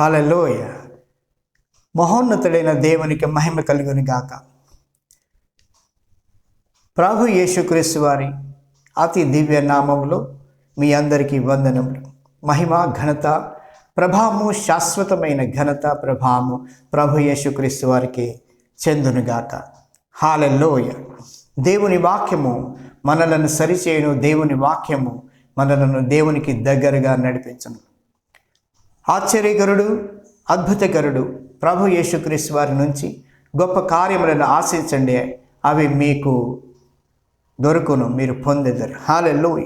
హాలలోయ మహోన్నతుడైన దేవునికి మహిమ కలుగుని గాక. ప్రభు యేసుక్రీస్తు వారి అతి దివ్య నామంలో మీ అందరికీ వందనములు. మహిమ ఘనత ప్రభావము శాశ్వతమైన ఘనత ప్రభావము ప్రభు యేసుక్రీస్తు వారికి చెందునుగాక హాలలోయ దేవుని వాక్యము మనలను సరిచేయును దేవుని వాక్యము మనలను దేవునికి దగ్గరగా నడిపించను. ఆశ్చర్యకరుడు అద్భుతకరుడు ప్రభు యేసుక్రీస్తు వారి నుంచి గొప్ప కార్యములను ఆశించండి. అవి మీకు దొరుకును మీరు పొందెదరు. హాలెల్లోయ.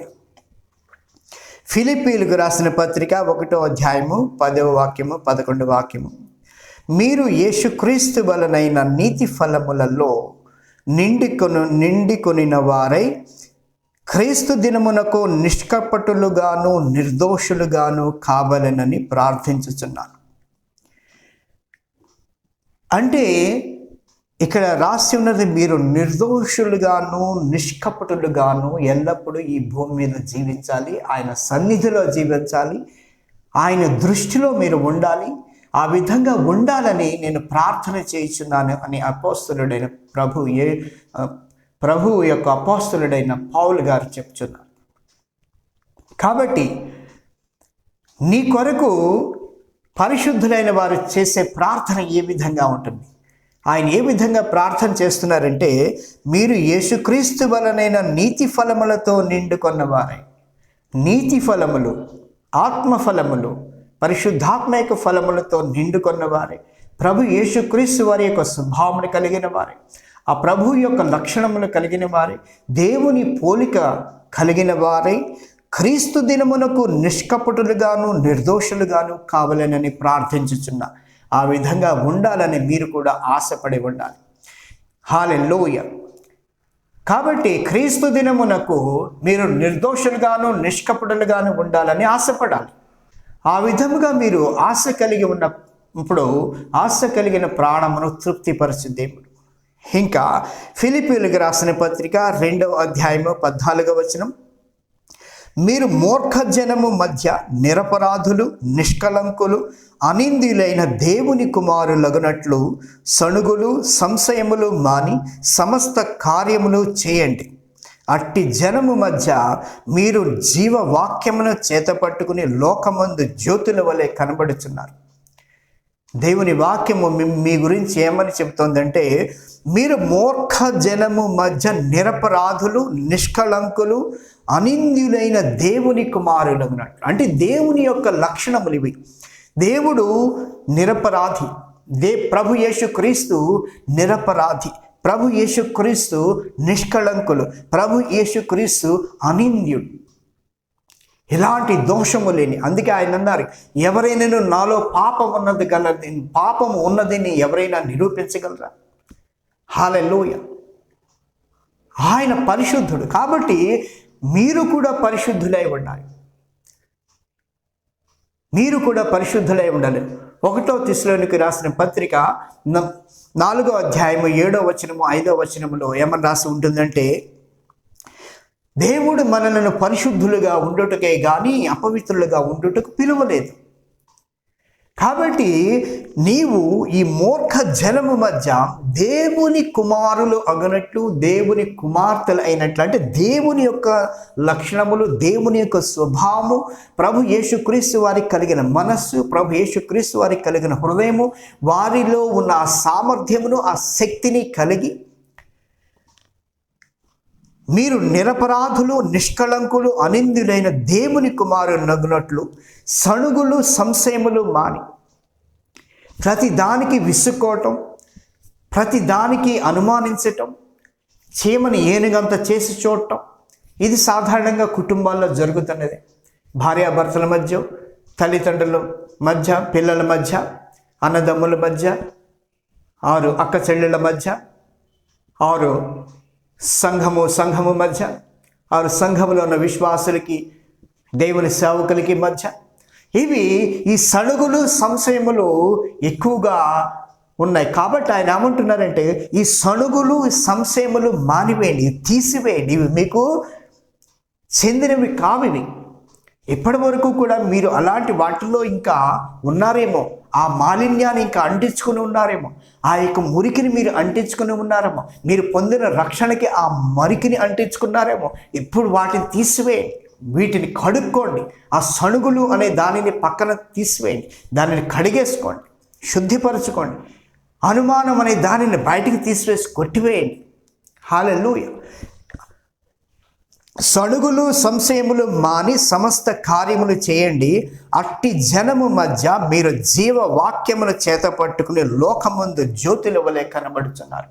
ఫిలిపీలకు రాసిన పత్రిక ఒకటో అధ్యాయము పదవ వాక్యము పదకొండు వాక్యము. మీరు యేసుక్రీస్తు వలనైన నీతి ఫలములలో నిండికొను నిండికొనిన వారై క్రీస్తు దినమునకు నిష్కపటులుగాను నిర్దోషులుగాను కావాలనని ప్రార్థించుచున్నాను. అంటే ఇక్కడ రాసి ఉన్నది మీరు నిర్దోషులుగాను నిష్కపటులుగాను ఎల్లప్పుడూ ఈ భూమి మీద జీవించాలి ఆయన సన్నిధిలో జీవించాలి ఆయన దృష్టిలో మీరు ఉండాలి ఆ విధంగా ఉండాలని నేను ప్రార్థన చేయుచున్నాను అని అపోస్తులుడైన ప్రభు ఏ ప్రభువు యొక్క అపోస్తులుడైన పావులు గారు చెప్తున్నారు. కాబట్టి నీ కొరకు పరిశుద్ధులైన వారు చేసే ప్రార్థన ఏ విధంగా ఉంటుంది? ఆయన ఏ విధంగా ప్రార్థన చేస్తున్నారంటే మీరు యేసుక్రీస్తు వలనైన నీతి ఫలములతో నిండుకొన్నవారై. నీతి ఫలములు ఆత్మ ఫలములు పరిశుద్ధాత్మక ఫలములతో నిండుకొన్నవారే. ప్రభు యేసుక్రీస్తు వారి యొక్క స్వభావమును కలిగిన వారే ఆ ప్రభు యొక్క లక్షణములు కలిగిన వారే దేవుని పోలిక కలిగిన వారే క్రీస్తు దినమునకు నిష్కపటులుగాను నిర్దోషులుగాను కావాలనని ప్రార్థించుచున్న. ఆ విధంగా ఉండాలని మీరు కూడా ఆశపడి ఉండాలి. హాలెల్లోయ. కాబట్టి క్రీస్తు దినమునకు మీరు నిర్దోషులుగాను నిష్కపటులుగాను ఉండాలని ఆశపడాలి. ఆ విధముగా మీరు ఆశ కలిగి ఉన్నప్పుడు ఆశ కలిగిన ప్రాణమును తృప్తిపరచు ఇంకా ఫిలిపీలకు రాసిన పత్రిక రెండవ అధ్యాయము పద్నాలుగవ వచనం. మీరు మూర్ఖ జనము మధ్య నిరపరాధులు నిష్కలంకులు అనిందులైన దేవుని కుమారులగునట్లు సణుగులు సంశయములు మాని సమస్త కార్యములు చేయండి. అట్టి జనము మధ్య మీరు జీవవాక్యమును చేతపట్టుకుని లోకమందు జ్యోతుల వలె కనబడుచున్నారు. దేవుని వాక్యము మీ గురించి ఏమని చెబుతోందంటే మీరు మూర్ఖ జనము మధ్య నిరపరాధులు నిష్కళంకులు అనింద్యులైన దేవుని కుమారులు అంటే దేవుని యొక్క లక్షణములు ఇవి. దేవుడు నిరపరాధి. దే ప్రభు యేసుక్రీస్తు నిరపరాధి. ప్రభు యేసుక్రీస్తు నిష్కళంకులు. ప్రభు యేసుక్రీస్తు అనింద్యుడు. ఎలాంటి దోషము లేని. అందుకే ఆయన అన్నారు ఎవరైనా నాలో పాపం ఉన్నది గల పాపము ఉన్నదని ఎవరైనా నిరూపించగలరా? హాలెలోయ ఆయన పరిశుద్ధుడు. కాబట్టి మీరు కూడా పరిశుద్ధులై ఉండాలి. మీరు కూడా పరిశుద్ధులై ఉండాలి. ఒకటో దిశలోనికి రాసిన పత్రిక నాలుగో అధ్యాయము ఏడో వచనము ఐదో వచనములో ఏమని రాసి ఉంటుందంటే దేవుడు మనలను పరిశుద్ధులుగా ఉండుటకే కానీ అపవిత్రులుగా ఉండుటకు పిలువలేదు. కాబట్టి నీవు ఈ మూర్ఖ జనము మధ్య దేవుని కుమారులు అగనట్లు దేవుని కుమార్తెలు అయినట్లు అంటే దేవుని యొక్క లక్షణములు దేవుని యొక్క స్వభావము ప్రభు యేసుక్రీస్తు వారికి కలిగిన మనస్సు ప్రభు యేసుక్రీస్తు వారికి కలిగిన హృదయము వారిలో ఉన్న ఆ సామర్థ్యమును ఆ శక్తిని కలిగి మీరు నిరపరాధులు నిష్కళంకులు అనిందులైన దేవుని కుమారు నగునట్లు సణుగులు సంశయములు మాని. ప్రతి దానికి విసుక్కోవటం ప్రతి దానికి అనుమానించటం చీమని ఏనుగంత చేసి చూడటం ఇది సాధారణంగా కుటుంబాల్లో జరుగుతున్నది. భార్యాభర్తల మధ్య తల్లిదండ్రుల మధ్య పిల్లల మధ్య అన్నదమ్ముల మధ్య ఆరు అక్క చెల్లెళ్ళ మధ్య ఆరు సంఘము సంఘము మధ్య ఆరు సంఘములో ఉన్న విశ్వాసులకి దేవుని సేవకులకి మధ్య ఇవి ఈ సడుగులు సంశయములు ఎక్కువగా ఉన్నాయి. కాబట్టి ఆయన ఏమంటున్నారంటే ఈ సణుగులు సంశయములు మానివేయండి తీసివేయండి ఇవి మీకు చెందినవి కావివి. ఇప్పటి వరకు కూడా మీరు అలాంటి వాటిల్లో ఇంకా ఉన్నారేమో? ఆ మాలిన్యాన్ని ఇంకా అంటించుకుని ఉన్నారేమో? ఆ యొక్క మురికిని మీరు అంటించుకుని ఉన్నారేమో? మీరు పొందిన రక్షణకి ఆ మరికిని అంటించుకున్నారేమో? ఇప్పుడు వాటిని తీసివేయండి. వీటిని కడుక్కోండి. ఆ సణుగులు అనే దానిని పక్కన తీసివేయండి. దానిని కడిగేసుకోండి. శుద్ధిపరచుకోండి. అనుమానం అనే దానిని బయటికి తీసివేసి కొట్టివేయండి. హాలెల్లుయ సణుగులు సంశయములు మాని సమస్త కార్యములు చేయండి. అట్టి జనము మధ్య మీరు జీవ వాక్యమును చేత పట్టుకుని లోకమందు జ్యోతుల వలె కనబడుతున్నారు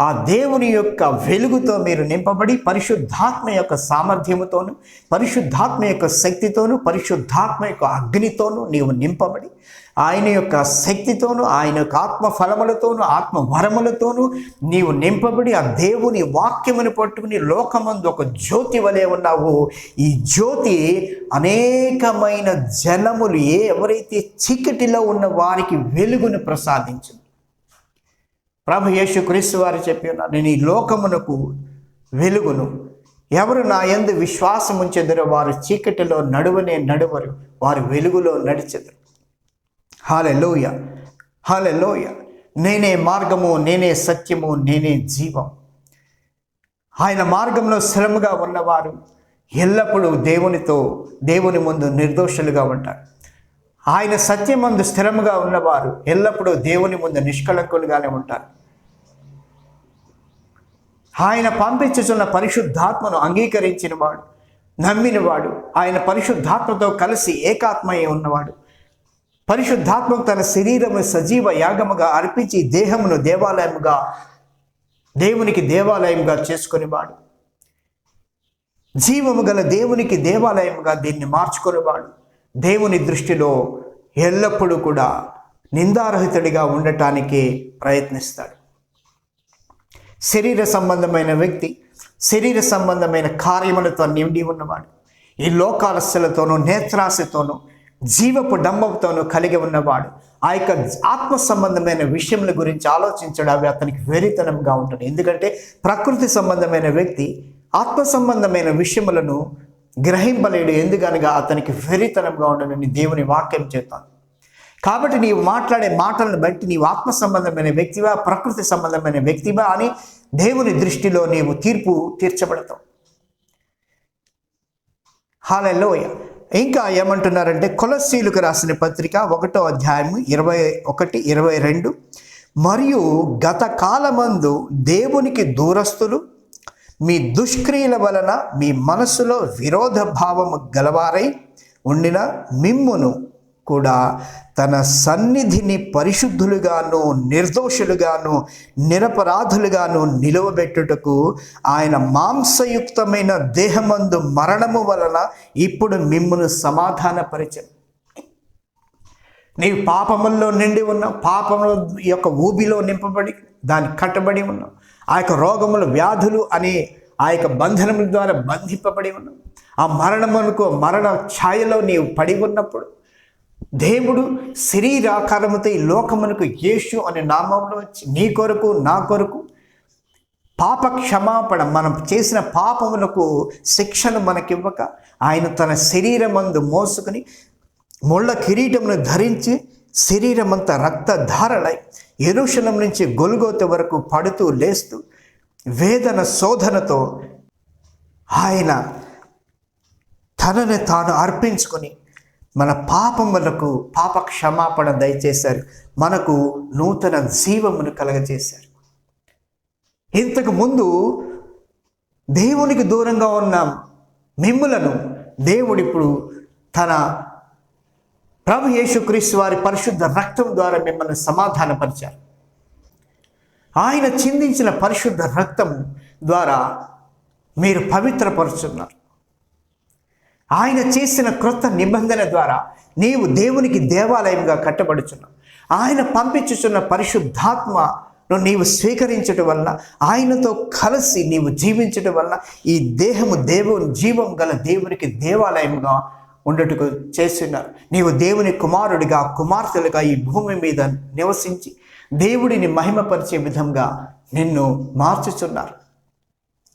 ఆ దేవుని యొక్క వెలుగుతో మీరు నింపబడి పరిశుద్ధాత్మ యొక్క సామర్థ్యముతోను పరిశుద్ధాత్మ యొక్క శక్తితోను పరిశుద్ధాత్మ యొక్క అగ్నితోను నీవు నింపబడి ఆయన యొక్క శక్తితోను ఆయన యొక్క ఆత్మ ఫలములతోను ఆత్మ వరములతోను నీవు నింపబడి ఆ దేవుని వాక్యమును పట్టుకుని లోకమందు ఒక జ్యోతి వలె ఉన్నావు. ఈ జ్యోతి అనేకమైన జనములు ఏ ఎవరైతే చీకటిలో ఉన్న వారికి వెలుగును ప్రసాదించింది ప్రభు యేసు క్రీస్తు వారు చెప్పి ఉన్నారు నేను ఈ లోకమునకు వెలుగును. ఎవరు నా ఎందు విశ్వాసం ఉంచెదరో వారు చీకటిలో నడువనే నడువరు వారు వెలుగులో నడిచెదరు. హాలెలోయ. హాలెలోయ. నేనే మార్గము నేనే సత్యము నేనే జీవం. ఆయన మార్గంలో శ్రమగా ఉన్నవారు ఎల్లప్పుడూ దేవునితో దేవుని ముందు నిర్దోషులుగా ఉంటారు. ఆయన సత్యమందు స్థిరముగా ఉన్నవారు ఎల్లప్పుడూ దేవుని ముందు నిష్కళంకులుగానే ఉంటారు. ఆయన పంపించుచున్న పరిశుద్ధాత్మను అంగీకరించిన వాడు నమ్మినవాడు ఆయన పరిశుద్ధాత్మతో కలిసి ఏకాత్మయ్య ఉన్నవాడు. పరిశుద్ధాత్మకు తన శరీరము సజీవ యాగముగా అర్పించి దేహమును దేవాలయముగా దేవునికి దేవాలయముగా చేసుకునేవాడు. జీవము గల దేవునికి దేవాలయముగా దీన్ని మార్చుకునేవాడు. దేవుని దృష్టిలో ఎల్లప్పుడూ కూడా నిందారహితుడిగా ఉండటానికి ప్రయత్నిస్తాడు. శరీర సంబంధమైన వ్యక్తి శరీర సంబంధమైన కార్యములతో నిండి ఉన్నవాడు. ఈ లోకాలస్యలతోనూ నేత్రాశతోనూ జీవపు డంబంతోనూ కలిగి ఉన్నవాడు. ఆ యొక్క ఆత్మ సంబంధమైన విషయముల గురించి ఆలోచించడం. అవి అతనికి వెరితనంగా ఉంటుంది ఎందుకంటే ప్రకృతి సంబంధమైన వ్యక్తి ఆత్మ సంబంధమైన విషయములను గ్రహింపలేడు. ఎందుకనగా అతనికి వెరితనంగా ఉండనని దేవుని వాక్యం చేస్తాను కాబట్టి నీవు మాట్లాడే మాటలను బట్టి నీవు ఆత్మ సంబంధమైన వ్యక్తివా ప్రకృతి సంబంధమైన వ్యక్తివా అని దేవుని దృష్టిలో నీవు తీర్పు తీర్చబడతావు. హాలలోయ ఇంకా ఏమంటున్నారంటే కొలసీలకు రాసిన పత్రిక ఒకటో అధ్యాయము ఇరవై ఒకటి ఇరవై రెండు. మరియు గత కాలమందు దేవునికి దూరస్తులు మీ దుష్క్రియల వలన మీ మనసులో విరోధ భావము గలవారై ఉండిన మిమ్మును కూడా తన సన్నిధిని పరిశుద్ధులుగాను నిర్దోషులుగాను నిరపరాధులుగాను నిలువబెట్టుటకు ఆయన మాంసయుక్తమైన దేహమందు మరణము వలన ఇప్పుడు మిమ్మును సమాధానపరిచం నీవు పాపముల్లో నిండి ఉన్నావు. పాపముల యొక్క ఊబిలో నింపబడి దాన్ని కట్టబడి ఉన్నావు. ఆ యొక్క రోగములు వ్యాధులు అనే ఆ యొక్క బంధనముల ద్వారా బంధింపబడి ఉన్నావు. ఆ మరణమునకు మరణ ఛాయలో నీవు పడి ఉన్నప్పుడు దేవుడు శరీరాకారముతో ఈ లోకమునకు యేసు అనే నామంలో వచ్చి నీ కొరకు నా కొరకు పాప క్షమాపణ మనం చేసిన పాపములకు శిక్షను మనకివ్వక ఆయన తన శరీరమందు మోసుకుని ముళ్ళ కిరీటమును ధరించి శరీరమంతా రక్తధారలై ఎరుషలం నుంచి గొలుగోత వరకు పడుతూ లేస్తూ వేదన శోధనతో ఆయన తనని తాను అర్పించుకొని మన పాపములకు పాప క్షమాపణ దయచేశారు. మనకు నూతన జీవమును కలగజేశారు. ఇంతకు ముందు దేవునికి దూరంగా ఉన్న మిమ్ములను దేవుడు ఇప్పుడు తన ప్రభు యేసుక్రీస్తు వారి పరిశుద్ధ రక్తం ద్వారా మిమ్మల్ని సమాధానపరిచారు. ఆయన చిందించిన పరిశుద్ధ రక్తం ద్వారా మీరు పవిత్రపరుచున్నారు. ఆయన చేసిన క్రొత్త నిబంధన ద్వారా నీవు దేవునికి దేవాలయంగా కట్టబడుచున్నావు. ఆయన పంపించుచున్న పరిశుద్ధాత్మను నీవు స్వీకరించడం వలన ఆయనతో కలిసి నీవు జీవించడం వలన ఈ దేహము దేవుని జీవం గల దేవునికి దేవాలయంగా ఉండటకు చేస్తున్నారు. నీవు దేవుని కుమారుడిగా కుమార్తెలుగా ఈ భూమి మీద నివసించి దేవుడిని మహిమపరిచే విధంగా నిన్ను మార్చుచున్నారు.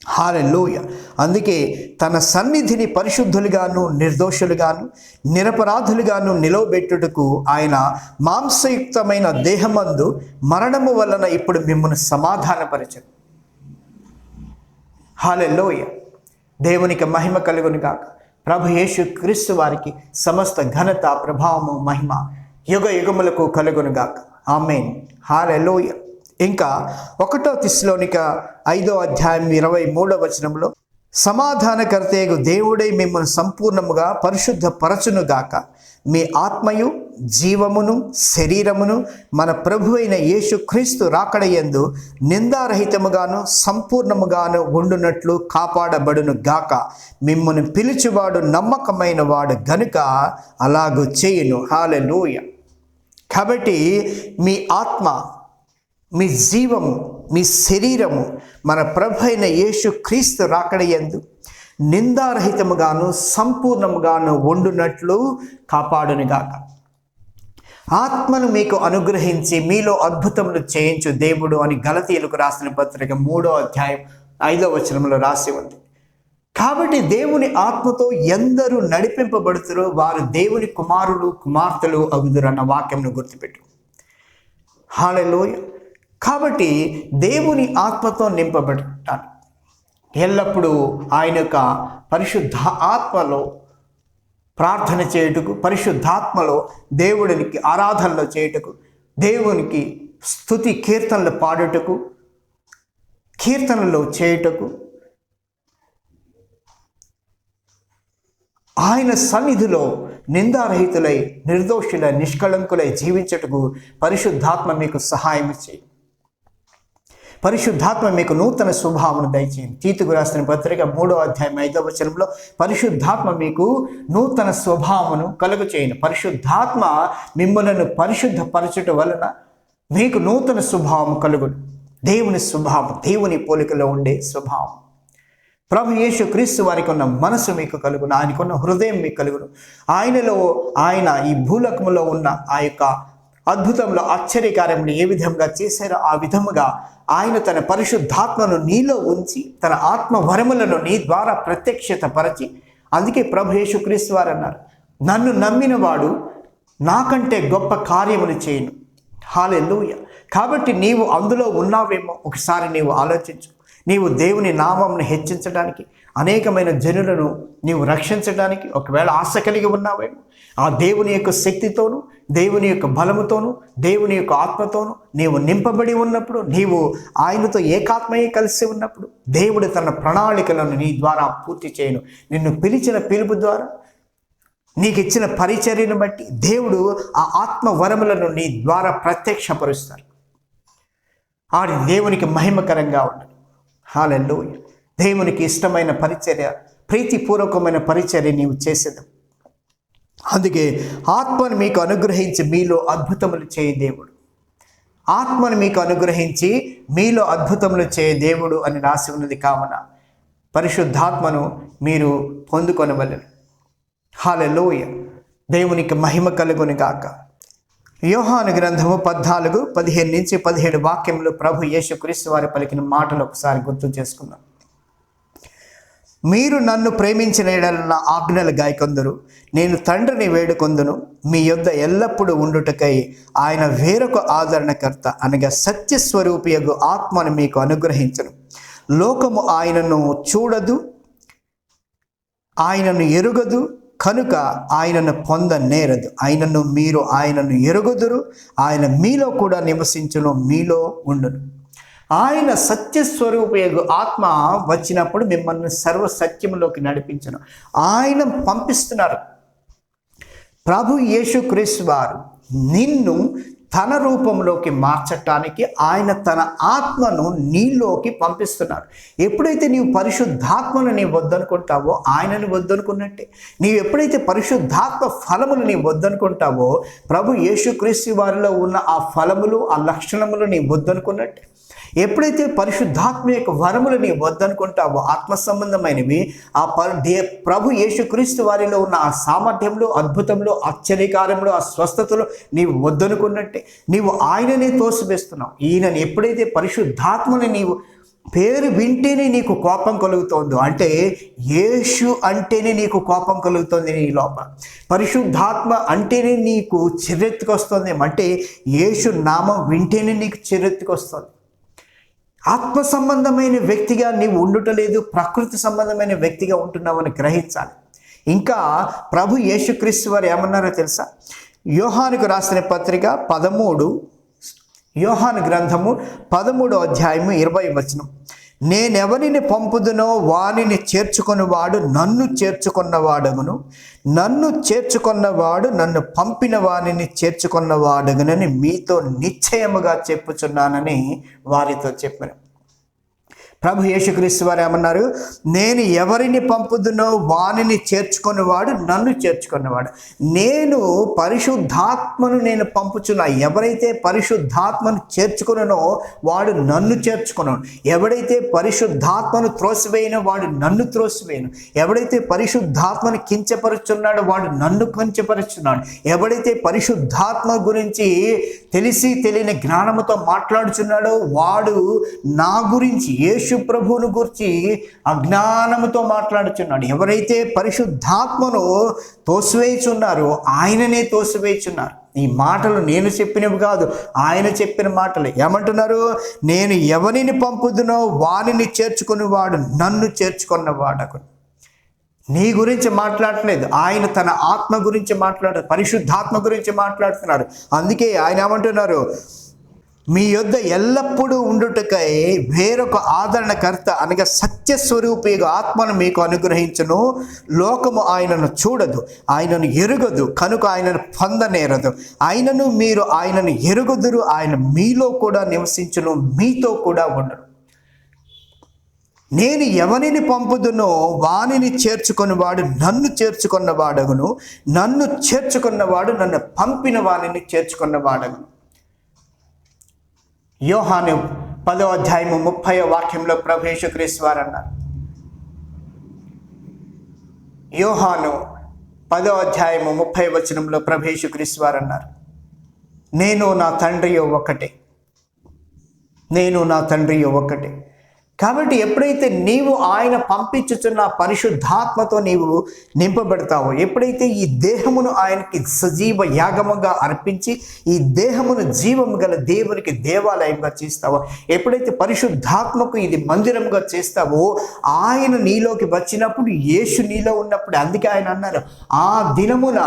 హాలెలూయ. అందుకే తన సన్నిధిని పరిశుద్ధులుగాను నిర్దోషులుగాను నిరపరాధులుగాను నిలవబెట్టుటకు ఆయన మాంసయుక్తమైన దేహమందు మరణము వలన ఇప్పుడు మిమ్మల్ని సమాధానపరచను. హాలెల్లోయ దేవునికి మహిమ కలుగును గాక. ప్రభు యేసు క్రీస్తు వారికి సమస్త ఘనత ప్రభావము మహిమ యుగ యుగములకు కలుగును గాక. ఆమెన్. హాలెలోయ. ఇంకా ఒకటో తిస్లోనిక ఐదో అధ్యాయం ఇరవై మూడో వచనంలో సమాధానకర్తయగు దేవుడై మిమ్మల్ని సంపూర్ణముగా పరిశుద్ధపరచునుగాక. మీ ఆత్మయు జీవమును శరీరమును మన ప్రభు అయిన యేసుక్రీస్తు రాకడయందు నిందారహితముగాను సంపూర్ణముగాను ఉండునట్లు కాపాడబడును గాక మిమ్మల్ని పిలుచువాడు నమ్మకమైన వాడు గనుక అలాగూ చేయును. హాలెలూయ. కాబట్టి మీ ఆత్మ మీ జీవము మీ శరీరము మన ప్రభు అయిన యేసు క్రీస్తు రాకడయందు నిందారహితముగాను సంపూర్ణముగాను వండునట్లు కాపాడునిగాక. ఆత్మను మీకు అనుగ్రహించి మీలో అద్భుతములు చేయించు దేవుడు అని గలతీయులకు రాసిన పత్రిక మూడో అధ్యాయం ఐదో వచనంలో రాసి ఉంది. కాబట్టి దేవుని ఆత్మతో ఎందరూ నడిపింపబడుతారో వారు దేవుని కుమారులు కుమార్తెలు అగుదురు అన్న వాక్యంను గుర్తుపెట్టు హాలలోయ కాబట్టి దేవుని ఆత్మతో నింపబడతాను ఎల్లప్పుడూ ఆయన యొక్క పరిశుద్ధ ఆత్మలో ప్రార్థన చేయుటకు పరిశుద్ధాత్మలో దేవుడికి ఆరాధనలు చేయుటకు దేవునికి స్థుతి కీర్తనలు పాడుటకు కీర్తనలు చేయుటకు ఆయన సన్నిధిలో నిందారహితులై నిర్దోషులై నిష్కళంకులై జీవించటకు పరిశుద్ధాత్మ మీకు సహాయం చేయి పరిశుద్ధాత్మ మీకు నూతన స్వభావను దయచేయండి. తీతుకు రాసిన పత్రిక మూడో అధ్యాయం ఐదో వచనంలో పరిశుద్ధాత్మ మీకు నూతన స్వభావమును కలుగు చేయను పరిశుద్ధాత్మ మిమ్మలను పరిశుద్ధపరచుట వలన మీకు నూతన స్వభావం కలుగును. దేవుని స్వభావం దేవుని పోలికలో ఉండే స్వభావం. ప్రభు యేసు క్రీస్తు వారికి ఉన్న మనసు మీకు కలుగును. ఆయనకున్న హృదయం మీకు కలుగును. ఆయనలో ఆయన ఈ భూలకములో ఉన్న ఆ యొక్క అద్భుతంలో ఆశ్చర్యకార్యములు ఏ విధంగా చేశారో ఆ విధముగా ఆయన తన పరిశుద్ధాత్మను నీలో ఉంచి తన ఆత్మ వరములను నీ ద్వారా ప్రత్యక్షత పరచి అందుకే ప్రభు యేసుక్రీస్తు వారు అన్నారు నన్ను నమ్మిన వాడు నాకంటే గొప్ప కార్యములు చేయను. హాలెలూయ. కాబట్టి నీవు అందులో ఉన్నావేమో? ఒకసారి నీవు ఆలోచించు. నీవు దేవుని నామంను హెచ్చించడానికి అనేకమైన జనులను నీవు రక్షించడానికి ఒకవేళ ఆశ కలిగి ఉన్నావేమో ఆ దేవుని యొక్క శక్తితోనూ దేవుని యొక్క బలముతోనూ దేవుని యొక్క ఆత్మతోనూ నీవు నింపబడి ఉన్నప్పుడు నీవు ఆయనతో ఏకాత్మయే కలిసి ఉన్నప్పుడు దేవుడు తన ప్రణాళికలను నీ ద్వారా పూర్తి చేయను. నిన్ను పిలిచిన పిలుపు ద్వారా నీకు ఇచ్చిన పరిచర్యను బట్టి దేవుడు ఆ ఆత్మ వరములను నీ ద్వారా ప్రత్యక్షపరుస్తారు ఆడి దేవునికి మహిమకరంగా ఉండదు హాలెల్లోయ దేవునికి ఇష్టమైన పరిచర్య ప్రీతిపూర్వకమైన పరిచర్య నీవు చేసేది. అందుకే ఆత్మను మీకు అనుగ్రహించి మీలో అద్భుతములు చేయ దేవుడు. ఆత్మను మీకు అనుగ్రహించి మీలో అద్భుతములు చేయ దేవుడు అని రాసి ఉన్నది కావున పరిశుద్ధాత్మను మీరు పొందుకొనవలను. హాలెలోయ దేవునికి మహిమ కలుగుని గాక. యోహాను గ్రంథము పద్నాలుగు పదిహేను నుంచి పదిహేడు వాక్యములు ప్రభు యేసుక్రీస్తు వారి పలికిన మాటలు ఒకసారి గుర్తు చేసుకుందాం. మీరు నన్ను ప్రేమించిన నా ఆజ్ఞలు గాయకొందరు. నేను తండ్రిని వేడుకొందును. మీ యొద్ద ఎల్లప్పుడూ ఉండుటకై ఆయన వేరొక ఆదరణకర్త అనగా సత్యస్వరూపియగు ఆత్మను మీకు అనుగ్రహించను. లోకము ఆయనను చూడదు ఆయనను ఎరుగదు కనుక ఆయనను పొంద నేరదు. ఆయనను మీరు ఆయనను ఎరుగుదురు ఆయన మీలో కూడా నివసించును మీలో ఉండును. ఆయన సత్యస్వరూపయగు ఆత్మ వచ్చినప్పుడు మిమ్మల్ని సర్వ సత్యములోకి నడిపించను. ఆయన పంపిస్తున్నారు. ప్రభు యేసు క్రీస్తు వారు నిన్ను తన రూపంలోకి మార్చటానికి ఆయన తన ఆత్మను నీలోకి పంపిస్తున్నారు. ఎప్పుడైతే నీవు పరిశుద్ధాత్మను నీ వద్దనుకుంటావో ఆయనను వద్దనుకున్నట్టే. నీవు ఎప్పుడైతే పరిశుద్ధాత్మ ఫలములు నీ వద్దనుకుంటావో ప్రభు యేసుక్రీస్తు వారిలో ఉన్న ఆ ఫలములు ఆ లక్షణములు నీ వద్దనుకున్నట్టే. ఎప్పుడైతే పరిశుద్ధాత్మ యొక్క వరములు నీ వద్దనుకుంటావో ఆత్మ సంబంధమైనవి ఆ ప దే ప్రభు యేసుక్రీస్తు వారిలో ఉన్న ఆ సామర్థ్యంలో అద్భుతంలో ఆశ్చర్యకారంలో ఆ స్వస్థతలో నీవు వద్దనుకున్నట్టే నీవు ఆయననే తోసివేస్తున్నావు. ఈయనని ఎప్పుడైతే పరిశుద్ధాత్మని నీవు పేరు వింటేనే నీకు కోపం కలుగుతోందో అంటే యేషు అంటేనే నీకు కోపం కలుగుతుంది నీ లోపల. పరిశుద్ధాత్మ అంటేనే నీకు చిరెత్తుకొస్తుంది అంటే యేసు నామం వింటేనే నీకు చిరెత్తుకొస్తుంది ఆత్మ సంబంధమైన వ్యక్తిగా నీవు ఉండుటలేదు ప్రకృతి సంబంధమైన వ్యక్తిగా ఉంటున్నావని గ్రహించాలి. ఇంకా ప్రభు యేసుక్రీస్తు వారు ఏమన్నారో తెలుసా? యోహానుకు రాసిన పత్రిక పదమూడు యోహాను గ్రంథము పదమూడో అధ్యాయము ఇరవై వచనం. నేనెవరిని పంపుదునో వానిని చేర్చుకున్నవాడు నన్ను చేర్చుకున్నవాడగును. నన్ను చేర్చుకున్నవాడు నన్ను పంపిన వానిని చేర్చుకున్నవాడగునని మీతో నిశ్చయముగా చెప్పుచున్నానని వారితో చెప్పాను. ప్రభు యేసుక్రీస్తు వారు ఏమన్నారు? నేను ఎవరిని పంపుదునో వానిని చేర్చుకున్నవాడు నన్ను చేర్చుకున్నవాడు నేను పరిశుద్ధాత్మను నేను పంపుచున్నా ఎవరైతే పరిశుద్ధాత్మను చేర్చుకునో వాడు నన్ను చేర్చుకున్నాను ఎవడైతే పరిశుద్ధాత్మను త్రోసివేయనో వాడు నన్ను త్రోసివేయను. ఎవడైతే పరిశుద్ధాత్మను కించపరుచున్నాడో వాడు నన్ను కించపరుచున్నాడు. ఎవడైతే పరిశుద్ధాత్మ గురించి తెలిసి తెలియని జ్ఞానముతో మాట్లాడుచున్నాడో వాడు నా గురించి యేసు ప్రభువును గురించి అజ్ఞానముతో మాట్లాడుచున్నాడు. ఎవరైతే పరిశుద్ధాత్మను తోసివేయుచున్నారో ఆయననే తోసివేయుచున్నారు. ఈ మాటలు నేను చెప్పినవి కాదు ఆయన చెప్పిన మాటలు. ఏమంటున్నారు? నేను ఎవరిని పంపుదునో వానిని చేర్చుకునేవాడు నన్ను చేర్చుకున్నవాడకు నీ గురించి మాట్లాడలేదు. ఆయన తన ఆత్మ గురించి మాట్లాడు పరిశుద్ధాత్మ గురించి మాట్లాడుతున్నాడు. అందుకే ఆయన ఏమంటున్నారు? మీ యొద్ద ఎల్లప్పుడూ ఉండుటకై వేరొక ఆదరణకర్త అనగా సత్యస్వరూపిగా ఆత్మను మీకు అనుగ్రహించును. లోకము ఆయనను చూడదు ఆయనను ఎరుగదు కనుక ఆయనను పొందనేరదు. ఆయనను మీరు ఆయనను ఎరుగుదురు ఆయన మీలో కూడా నివసించును మీతో కూడా ఉండరు నేను ఎవరిని పంపుదునో వానిని చేర్చుకున్నవాడు నన్ను చేర్చుకున్నవాడగును నన్ను చేర్చుకున్నవాడు నన్ను పంపిన వానిని చేర్చుకున్నవాడగును. యోహాను పదో అధ్యాయము ముప్పై వాక్యంలో ప్రభేశుక్రీస్తు వారు అన్నారు యోహాను పదో అధ్యాయము ముప్పై వచనంలో ప్రభేశుక్రీస్తు వారు అన్నారు నేను నా తండ్రియో ఒకటే నేను నా తండ్రియో ఒకటే కాబట్టి ఎప్పుడైతే నీవు ఆయన పంపించుచున్న పరిశుద్ధాత్మతో నీవు నింపబడతావో ఎప్పుడైతే ఈ దేహమును ఆయనకి సజీవ యాగముగా అర్పించి ఈ దేహమును జీవము గల దేవునికి దేవాలయంగా చేస్తావో ఎప్పుడైతే పరిశుద్ధాత్మకు ఇది మందిరముగా చేస్తావో ఆయన నీలోకి వచ్చినప్పుడు యేసు నీలో ఉన్నప్పుడు అందుకే ఆయన అన్నారు ఆ దినమున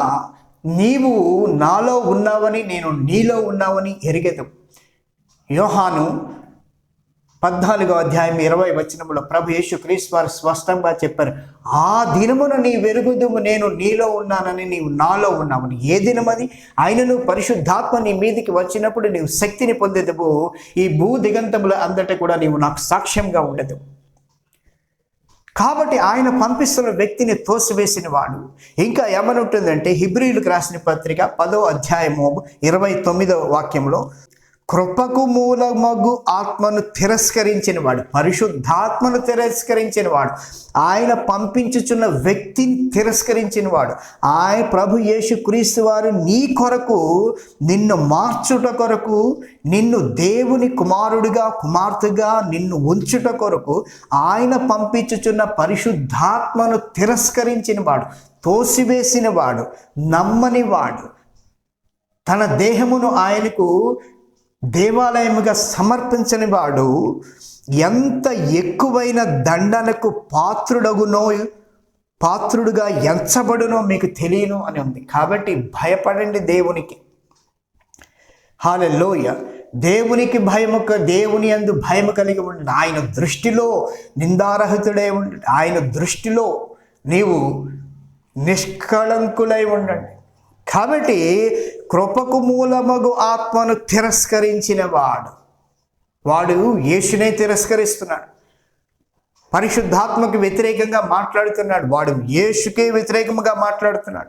నీవు నాలో ఉన్నావని నేను నీలో ఉన్నావని ఎరిగేదాం. యోహాను పద్నాలుగో అధ్యాయం ఇరవై వచనంలో ప్రభు యేసు క్రీస్తు వారు స్పష్టంగా చెప్పారు ఆ దినమున నీ వెరుగుదుము నేను నీలో ఉన్నానని నీవు నాలో ఉన్నావని ఏ దినమది ఆయనను పరిశుద్ధాత్మ నీ మీదికి వచ్చినప్పుడు నీవు శక్తిని పొందేదవు ఈ భూ దిగంతముల అందట కూడా నీవు నాకు సాక్ష్యంగా ఉండదు కాబట్టి ఆయన పంపిస్తున్న వ్యక్తిని తోసివేసిన వాడు. ఇంకా ఏమనుంటుందంటే హిబ్రిలకు రాసిన పత్రిక పదో అధ్యాయము ఇరవై తొమ్మిదవ వాక్యంలో కృపకు మూలమగు ఆత్మను తిరస్కరించిన వాడు పరిశుద్ధాత్మను తిరస్కరించిన వాడు ఆయన పంపించుచున్న వ్యక్తిని తిరస్కరించిన వాడు ఆయన ప్రభు యేసు క్రీస్తు వారు నీ కొరకు నిన్ను మార్చుట కొరకు నిన్ను దేవుని కుమారుడిగా కుమార్తెగా నిన్ను ఉంచుట కొరకు ఆయన పంపించుచున్న పరిశుద్ధాత్మను తిరస్కరించిన వాడు తోసివేసిన వాడు నమ్మని వాడు తన దేహమును ఆయనకు దేవాలయముగా సమర్పించని వాడు ఎంత ఎక్కువైన దండనకు పాత్రుడగునో పాత్రుడుగా ఎంచబడునో మీకు తెలియను అని ఉంది. కాబట్టి భయపడండి దేవునికి. హాలలోయ. దేవునికి భయము దేవుని అందు భయము కలిగి ఉండి. ఆయన దృష్టిలో నిందారహితుడై ఉండండి ఆయన దృష్టిలో నీవు నిష్కళంకులై ఉండండి. కాబట్టి కృపకు మూలమగు ఆత్మను తిరస్కరించిన వాడు. వాడు యేసునే తిరస్కరిస్తున్నాడు. పరిశుద్ధాత్మకు వ్యతిరేకంగా మాట్లాడుతున్నాడు. వాడు యేసుకే వ్యతిరేకంగా మాట్లాడుతున్నాడు.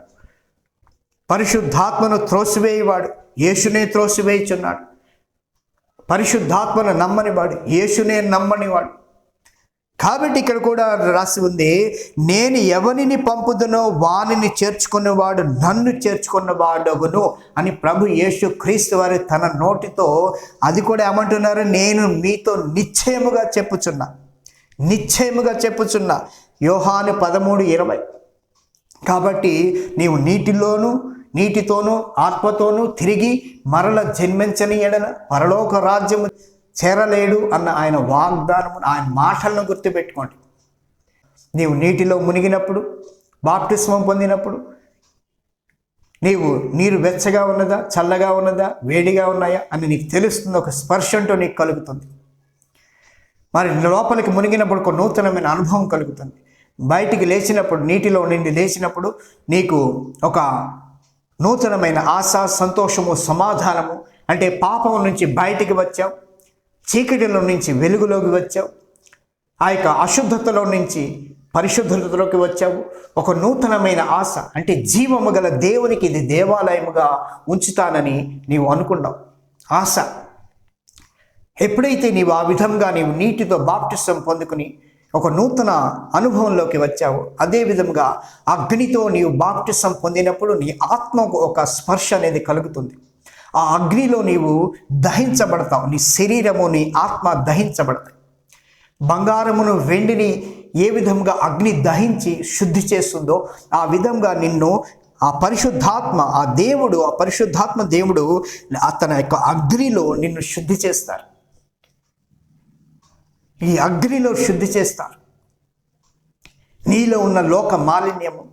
పరిశుద్ధాత్మను త్రోసివేయవాడు. యేసునే త్రోసివేయుచున్నాడు. పరిశుద్ధాత్మను నమ్మనివాడు. యేసునే నమ్మనివాడు. కాబట్టి ఇక్కడ కూడా రాసి ఉంది నేను ఎవరిని పంపుదునో వానిని చేర్చుకున్నవాడు నన్ను చేర్చుకున్నవాడగును అని ప్రభు యేసు క్రీస్తు వారి తన నోటితో అది కూడా ఏమంటున్నారు నేను మీతో నిశ్చయముగా చెప్పుచున్నా నిశ్చయముగా చెప్పుచున్నా యోహాను పదమూడు ఇరవై. కాబట్టి నీవు నీటిలోను నీటితోనూ ఆత్మతోనూ తిరిగి మరల జన్మించని ఎడల పరలోక రాజ్యము చేరలేడు అన్న ఆయన వాగ్దానము ఆయన మాటలను గుర్తుపెట్టుకోండి. నీవు నీటిలో మునిగినప్పుడు బాప్టిస్మం పొందినప్పుడు నీవు నీరు వెచ్చగా ఉన్నదా చల్లగా ఉన్నదా వేడిగా ఉన్నాయా అని నీకు తెలుస్తుంది ఒక స్పర్శంతో నీకు కలుగుతుంది. మరి లోపలికి మునిగినప్పుడు ఒక నూతనమైన అనుభవం కలుగుతుంది. బయటికి లేచినప్పుడు నీటిలో నిండి లేచినప్పుడు నీకు ఒక నూతనమైన ఆశ సంతోషము సమాధానము అంటే పాపం నుంచి బయటికి వచ్చావు. చీకటిలో నుంచి వెలుగులోకి వచ్చావు. ఆ యొక్క అశుద్ధతలో నుంచి పరిశుద్ధతలోకి వచ్చావు. ఒక నూతనమైన ఆశ అంటే జీవము గల దేవునికి ఇది దేవాలయముగా ఉంచుతానని నీవు అనుకున్నావు. ఆశ ఎప్పుడైతే నీవు ఆ విధంగా నీవు నీటితో బాప్టిసం పొందుకుని ఒక నూతన అనుభవంలోకి వచ్చావు అదే విధంగా అగ్నితో నీవు బాప్టిసం పొందినప్పుడు నీ ఆత్మకు ఒక స్పర్శ అనేది కలుగుతుంది. ఆ అగ్నిలో నీవు దహించబడతావు. నీ శరీరము నీ ఆత్మ దహించబడతాయి. బంగారమును వెండిని ఏ విధంగా అగ్ని దహించి శుద్ధి చేస్తుందో ఆ విధంగా నిన్ను ఆ పరిశుద్ధాత్మ ఆ దేవుడు ఆ పరిశుద్ధాత్మ దేవుడు అతని యొక్క అగ్నిలో నిన్ను శుద్ధి చేస్తారు. ఈ అగ్నిలో శుద్ధి చేస్తారు. నీలో ఉన్న లోక మాలిన్యము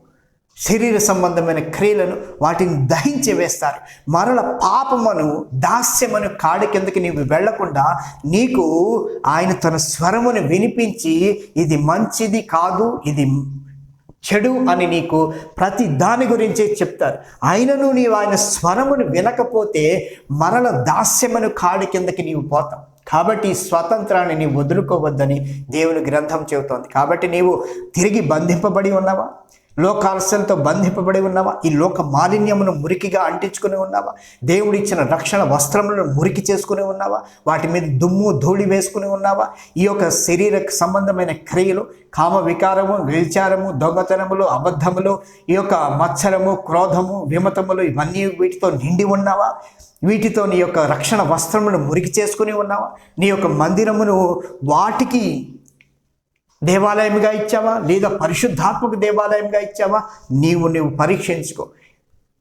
శరీర సంబంధమైన క్రియలను వాటిని దహించి వేస్తారు. మరల పాపమును దాస్యమను కాడి కిందకి నీవు వెళ్ళకుండా నీకు ఆయన తన స్వరమును వినిపించి ఇది మంచిది కాదు ఇది చెడు అని నీకు ప్రతి దాని గురించే చెప్తారు. అయినను నీవు ఆయన స్వరమును వినకపోతే మరల దాస్యమను కాడి కిందకి నీవు పోతావు. కాబట్టి ఈ స్వాతంత్రాన్ని నీవు వదులుకోవద్దని దేవుని గ్రంథం చెబుతోంది. కాబట్టి నీవు తిరిగి బంధింపబడి ఉన్నావా? లోకాలస్యంతో బంధింపబడి ఉన్నావా? ఈ లోక మాలిన్యమును మురికిగా అంటించుకుని ఉన్నావా? దేవుడిచ్చిన రక్షణ వస్త్రములను మురికి చేసుకుని ఉన్నావా? వాటి మీద దుమ్ము ధూళి వేసుకుని ఉన్నావా? ఈ యొక్క శరీర సంబంధమైన క్రియలు కామ వికారము వ్యభిచారము దొంగతనములు అబద్ధములు ఈ యొక్క మత్సరము క్రోధము విమతములు ఇవన్నీ వీటితో నిండి ఉన్నావా? వీటితో నీ యొక్క రక్షణ వస్త్రమును మురికి చేసుకుని ఉన్నావా? నీ యొక్క మందిరమును వాటికి దేవాలయంగా ఇచ్చావా? లేదా పరిశుద్ధాత్మక దేవాలయంగా ఇచ్చావా? నీవు నువ్వు పరీక్షించుకో.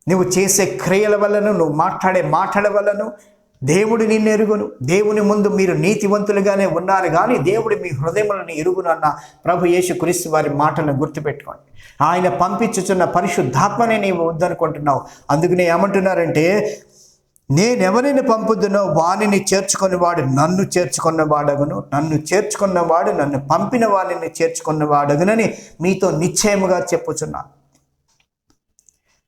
నువ్వు చేసే క్రియల వల్లను నువ్వు మాట్లాడే మాటల వల్లను దేవుడు నిన్ను ఎరుగును. దేవుని ముందు మీరు నీతివంతులుగానే ఉన్నారు కానీ దేవుడు మీ హృదయములను ఎరుగును అన్న ప్రభు యేసు క్రీస్తు వారి మాటలను గుర్తుపెట్టుకోండి. ఆయన పంపించుచున్న పరిశుద్ధాత్మనే నీవు వద్దనుకుంటున్నావు. అందుకనే ఏమంటున్నారంటే నేనెవరిని పంపుదునో వానిని చేర్చుకున్నవాడు నన్ను చేర్చుకున్నవాడగును నన్ను చేర్చుకున్నవాడు నన్ను పంపిన వానిని చేర్చుకున్నవాడగునని మీతో నిశ్చయముగా చెప్పుచున్నాను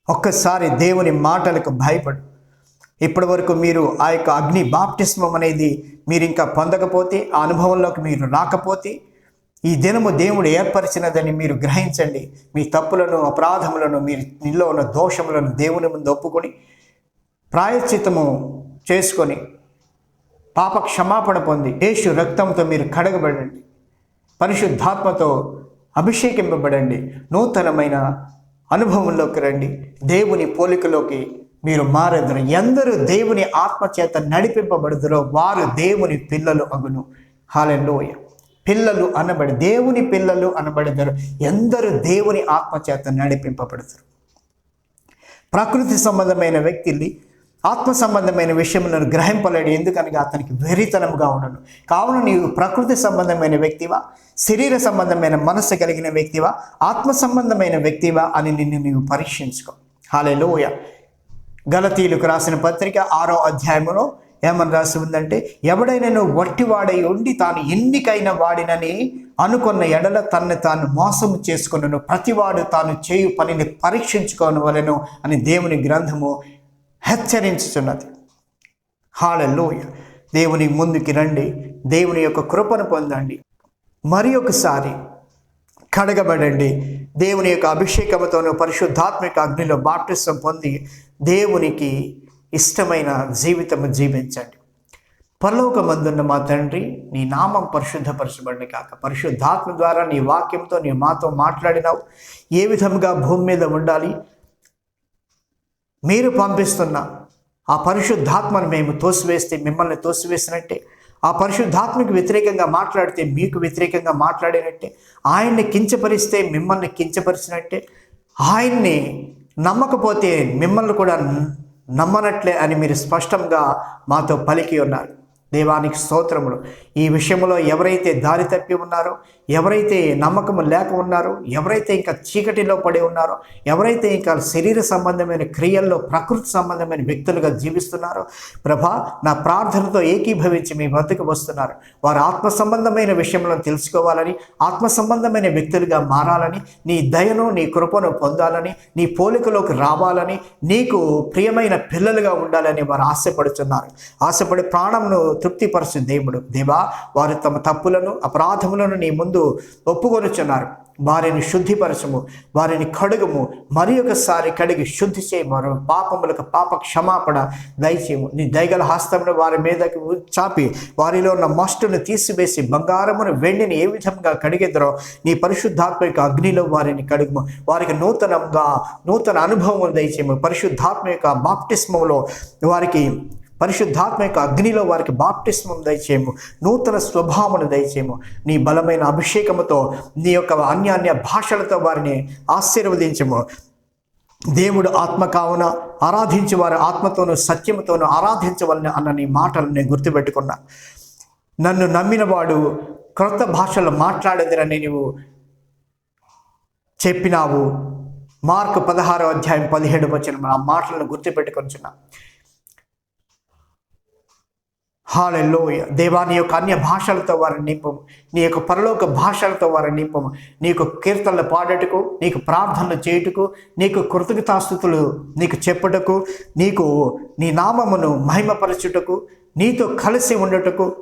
ఒక్కసారి దేవుని మాటలకు భయపడు. ఇప్పటి వరకు మీరు ఆ యొక్క అగ్ని బాప్టిస్మం అనేది మీరు ఇంకా పొందకపోతే ఆ అనుభవంలోకి మీరు రాకపోతే ఈ దినము దేవుడు ఏర్పరిచినదని మీరు గ్రహించండి. మీ తప్పులను అపరాధములను మీరు నీలో ఉన్న దోషములను దేవుని ముందు ఒప్పుకొని ప్రాయశ్చితము చేసుకొని పాప క్షమాపణ పొంది యేసు రక్తంతో మీరు కడగబడండి. పరిశుద్ధాత్మతో అభిషేకింపబడండి. నూతనమైన అనుభవంలోకి రండి. దేవుని పోలికలోకి మీరు మారెదరు. ఎందరు దేవుని ఆత్మ చేత నడిపింపబడుదరో వారు దేవుని పిల్లలు అగును. హాలెల్లోయ. పిల్లలు అనబడి దేవుని పిల్లలు అనబడతారు ఎందరు దేవుని ఆత్మ చేత నడిపింపబడతారు ప్రకృతి సంబంధమైన వ్యక్తిని ఆత్మ సంబంధమైన విషయములను గ్రహింపలేడు. ఎందుకనగా అతనికి వెరితనముగా ఉండడు కావున నీవు ప్రకృతి సంబంధమైన వ్యక్తివా? శరీర సంబంధమైన మనస్సు కలిగిన వ్యక్తివా? ఆత్మ సంబంధమైన వ్యక్తివా అని నిన్ను నీవు పరీక్షించుకో. హాలే లోయ గలతీలకు రాసిన పత్రిక ఆరో అధ్యాయంలో ఏమని రాసి ఉందంటే ఎవడైనా వట్టివాడై ఉండి తాను ఎన్నికైన వాడినని అనుకున్న ఎడల తన్ను తాను మోసము చేసుకున్నను ప్రతివాడు తాను చేయు పనిని పరీక్షించుకోనవలెను అని దేవుని గ్రంథము హెచ్చరించుచున్నది. హాలలోయ. దేవుని ముందుకి రండి. దేవుని యొక్క కృపను పొందండి. మరి ఒకసారి కడగబడండి. దేవుని యొక్క అభిషేకముతోనూ పరిశుద్ధాత్మిక అగ్నిలో బాప్టిస్వం పొంది దేవునికి ఇష్టమైన జీవితము జీవించండి. పరలోకమందున్న మా తండ్రి నీ నామం పరిశుద్ధపరచబడి కాక పరిశుద్ధాత్మ ద్వారా నీ వాక్యంతో నీ మాతో మాట్లాడినావు. ఏ విధంగా భూమి మీద ఉండాలి? మీరు పంపిస్తున్న ఆ పరిశుద్ధాత్మను మేము తోసివేస్తే మిమ్మల్ని తోసివేసినట్టే ఆ పరిశుద్ధాత్మకు వ్యతిరేకంగా మాట్లాడితే మీకు వ్యతిరేకంగా మాట్లాడినట్టే ఆయన్ని కించపరిస్తే మిమ్మల్ని కించపరిచినట్టే ఆయన్ని నమ్మకపోతే మిమ్మల్ని కూడా నమ్మనట్లే అని మీరు స్పష్టంగా మాతో పలికి ఉన్నారు. దేవానికి స్తోత్రములు. ఈ విషయంలో ఎవరైతే దారి తప్పి ఉన్నారో ఎవరైతే నమ్మకం లేక ఉన్నారో ఎవరైతే ఇంకా చీకటిలో పడి ఉన్నారో ఎవరైతే ఇంకా శరీర సంబంధమైన క్రియల్లో ప్రకృతి సంబంధమైన వ్యక్తులుగా జీవిస్తున్నారో ప్రభా నా ప్రార్థనతో ఏకీభవించి మీ వద్దకు వస్తున్నారు. వారు ఆత్మ సంబంధమైన విషయంలో తెలుసుకోవాలని ఆత్మ సంబంధమైన వ్యక్తులుగా మారాలని నీ దయను నీ కృపను పొందాలని నీ పోలికలోకి రావాలని నీకు ప్రియమైన పిల్లలుగా ఉండాలని వారు ఆశపడుతున్నారు. ఆశపడి ప్రాణంను తృప్తిపరచు దేవుడు. దేవా వారు తమ తప్పులను అపరాధములను నీ ముందు ఒప్పుకొనుచున్నారు. వారిని శుద్ధిపరచము వారిని కడుగుము మరి ఒకసారి కడిగి శుద్ధి చేయము పాపములకు పాప క్షమాపణ దయచేయము. నీ దయగల హస్తమును వారి మీదకి చాపి వారిలో ఉన్న మస్టును తీసివేసి బంగారమును వెండిని ఏ విధంగా కడిగెదరో నీ పరిశుద్ధాత్మక అగ్నిలో వారిని కడుగుము. వారికి నూతనంగా నూతన అనుభవం దయచేయము. పరిశుద్ధాత్మ యొక్క బాప్టిస్మంలో వారికి పరిశుద్ధాత్మ యొక్క అగ్నిలో వారికి బాప్టిస్మం దయచేయము నూతన స్వభావమును దయచేయము. నీ బలమైన అభిషేకముతో నీ యొక్క అన్యాన్య భాషలతో వారిని ఆశీర్వదించము. దేవుడు ఆత్మ కావున ఆరాధించి వారి ఆత్మతోనూ సత్యముతోనూ ఆరాధించవలని అన్న నీ మాటలు నేను గుర్తుపెట్టుకున్నా. నన్ను నమ్మినవాడు క్రొత్త భాషలో మాట్లాడేదిరని నీవు చెప్పినావు. మార్కు పదహారో అధ్యాయం పదిహేడు వచ్చిన ఆ మాటలను గుర్తుపెట్టుకొనిచున్నా హాలెల్లోయ దేవా నీ యొక్క అన్య భాషలతో వారిని నింపము. నీ యొక్క పరలోక భాషలతో వారిని నింపము. నీకు కీర్తనలు పాడటకు నీకు ప్రార్థనలు చేయుటకు నీకు కృతజ్ఞతాస్థుతులు నీకు చెప్పుటకు నీకు నీ నామమును మహిమపరచుటకు నీతో కలిసి ఉండటకు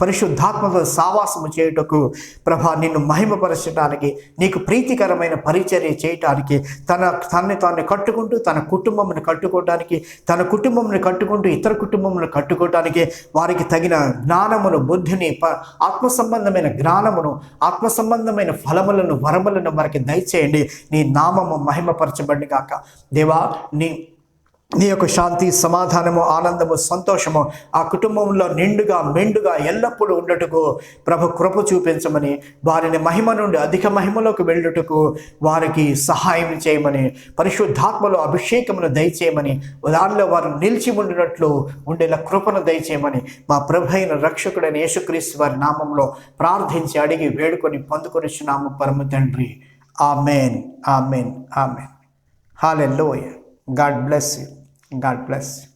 పరిశుద్ధాత్మతో సావాసము చేయుటకు ప్రభా నిన్ను మహిమపరచడానికి నీకు ప్రీతికరమైన పరిచర్య చేయటానికి తన తనని తాను కట్టుకుంటూ తన కుటుంబమును కట్టుకోవడానికి తన కుటుంబంను కట్టుకుంటూ ఇతర కుటుంబమును కట్టుకోవటానికి వారికి తగిన జ్ఞానమును బుద్ధిని ప ఆత్మ సంబంధమైన జ్ఞానమును ఆత్మ సంబంధమైన ఫలములను వరములను వారికి దయచేయండి. నీ నామము మహిమపరచబడి కాక దేవా నీ నీ యొక్క శాంతి సమాధానము ఆనందము సంతోషము ఆ కుటుంబంలో నిండుగా మెండుగా ఎల్లప్పుడూ ఉండటకు ప్రభు కృప చూపించమని వారిని మహిమ నుండి అధిక మహిమలోకి వెళ్ళుటకు వారికి సహాయం చేయమని పరిశుద్ధాత్మలో అభిషేకమును దయచేయమని దానిలో వారు నిలిచి ఉండినట్లు ఉండేలా కృపను దయచేయమని మా ప్రభు అయిన రక్షకుడైన యేసుక్రీస్తు వారి నామంలో ప్రార్థించి అడిగి వేడుకొని పొందుకొని నామ పరమ తండ్రి. Amen amen amen. Hallelujah God bless you. God bless you.